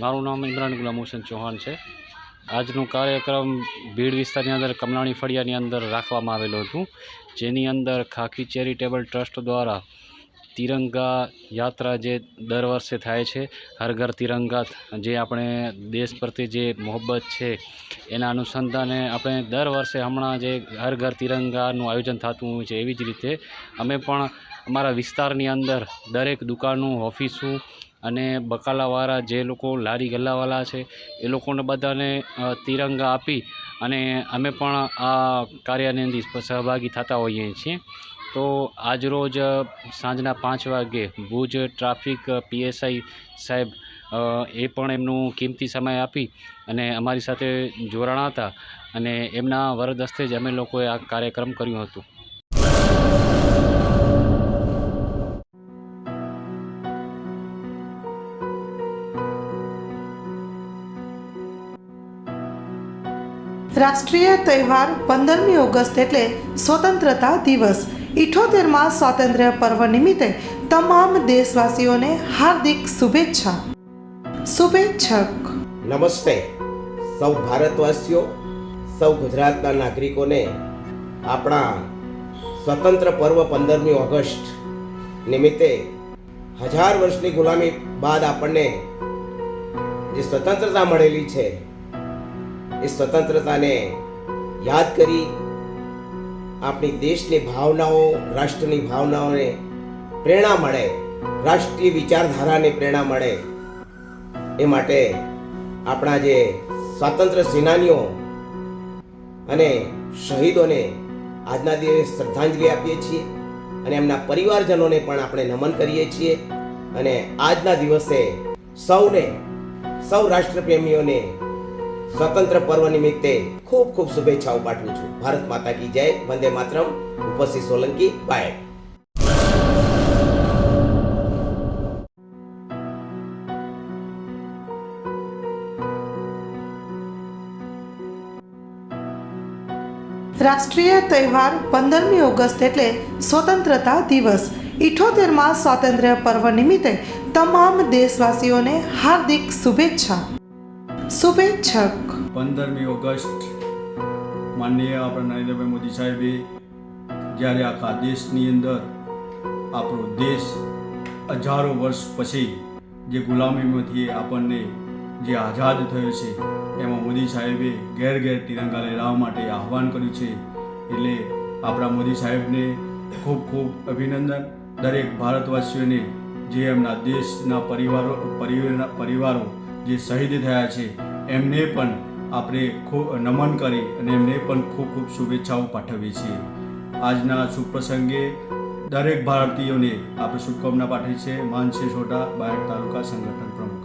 મારું નામ ઇમરાન ગુલામ હુસેન ચૌહાણ છે. આજનો કાર્યક્રમ ભીડ વિસ્તારની અંદર કમલાણી ફળિયાની અંદર રાખવામાં આવેલું હતું, જેની અંદર ખાખી ચેરિટેબલ ટ્રસ્ટ દ્વારા તિરંગા યાત્રા જે દર વર્ષે થાય છે, હર ઘર તિરંગા જે આપણે દેશ પ્રત્યે જે મોહબ્બત છે, એના અનુસંધાને આપણે દર વર્ષે હમણાં જે હર ઘર તિરંગાનું આયોજન થતું હોય છે, એવી જ રીતે અમે પણ અમારા વિસ્તારની અંદર દરેક દુકાનો, ઓફિસો અને બકાલાવાળા જે લોકો લારી ગલ્લાવાળા છે, એ લોકોને બધાને તિરંગા આપી અને અમે પણ આ કાર્યની અંદર સહભાગી થતા હોઈએ છીએ. તો આજરોજ સાંજના પાંચ વાગે ભુજ ટ્રાફિક પીએસઆઈ સાહેબ એ પણ એમનું કિંમતી સમય આપી અને અમારી સાથે જોડાણા હતા અને એમના વરદ હસ્તે જ અમે લોકોએ આ કાર્યક્રમ કર્યું હતું. રાષ્ટ્રીય તહેવાર પંદરમી ઓગસ્ટ એટલે સ્વતંત્રતા દિવસ. ઇઠોતેરમાં સ્વાતંત્ર્ય પર્વ નિમિત્તે તમામ દેશવાસીઓને હાર્દિક શુભેચ્છા. શુભેચ્છક. નમસ્તે. સૌ ભારતવાસીઓ, સૌ ગુજરાતના નાગરિકોને આપણા સ્વતંત્ર પર્વ પંદરમી ઓગસ્ટ નિમિત્તે હજાર વર્ષની ગુલામી બાદ આપણને જે સ્વતંત્રતા મળેલી છે, એ સ્વતંત્રતાને યાદ કરી આપણી દેશની ભાવનાઓ, રાષ્ટ્રની ભાવનાઓને પ્રેરણા મળે, રાષ્ટ્રીય વિચારધારાને પ્રેરણા મળે. એ માટે આપણા જે સ્વાતંત્ર્ય સેનાનીઓ અને શહીદોને આજના દિવસે શ્રદ્ધાંજલિ આપીએ છીએ અને એમના પરિવારજનોને પણ આપણે નમન કરીએ છીએ અને આજના દિવસે સૌને, સૌ રાષ્ટ્રપ્રેમીઓને સ્વતંત્ર પર્વ નિમિત્તે ખૂબ ખૂબ શુભેચ્છાઓ પાઠવું છું. ભારત માતા કી જય. વંદે માતરમ. ઉપસ્થિત સોલંકી. બાય. રાષ્ટ્રીય તહેવાર પંદરમી ઓગસ્ટ એટલે સ્વતંત્રતા દિવસ. ઇઠોતેરમાં સ્વાતંત્ર્ય પર્વ નિમિત્તે તમામ દેશવાસીઓને હાર્દિક શુભેચ્છા. શુભેચ્છક. પંદરમી ઓગસ્ટ, માનનીય આપણા નરેન્દ્રભાઈ મોદી સાહેબે જ્યારે આખા દેશની અંદર આપણો દેશ હજારો વર્ષ પછી જે ગુલામીમાંથી આપણને જે આઝાદ થયો છે, એમાં મોદી સાહેબે ઘેર ઘેર તિરંગા લહેરાવવા માટે આહવાન કર્યું છે. એટલે આપણા મોદી સાહેબને ખૂબ ખૂબ અભિનંદન. દરેક ભારતવાસીઓને જે એમના દેશના પરિવારો પરિવારો જે શહીદ થયા છે, એમને પણ આપણે ખૂબ નમન કરી અને એમને પણ ખૂબ ખૂબ શુભેચ્છાઓ પાઠવીએ છીએ. આજના શુભ પ્રસંગે દરેક ભારતીયોને આપણે શુભકામના પાઠવી છે. માનસી સોઢા બાયડ તાલુકા સંગઠન પ્રમુખ.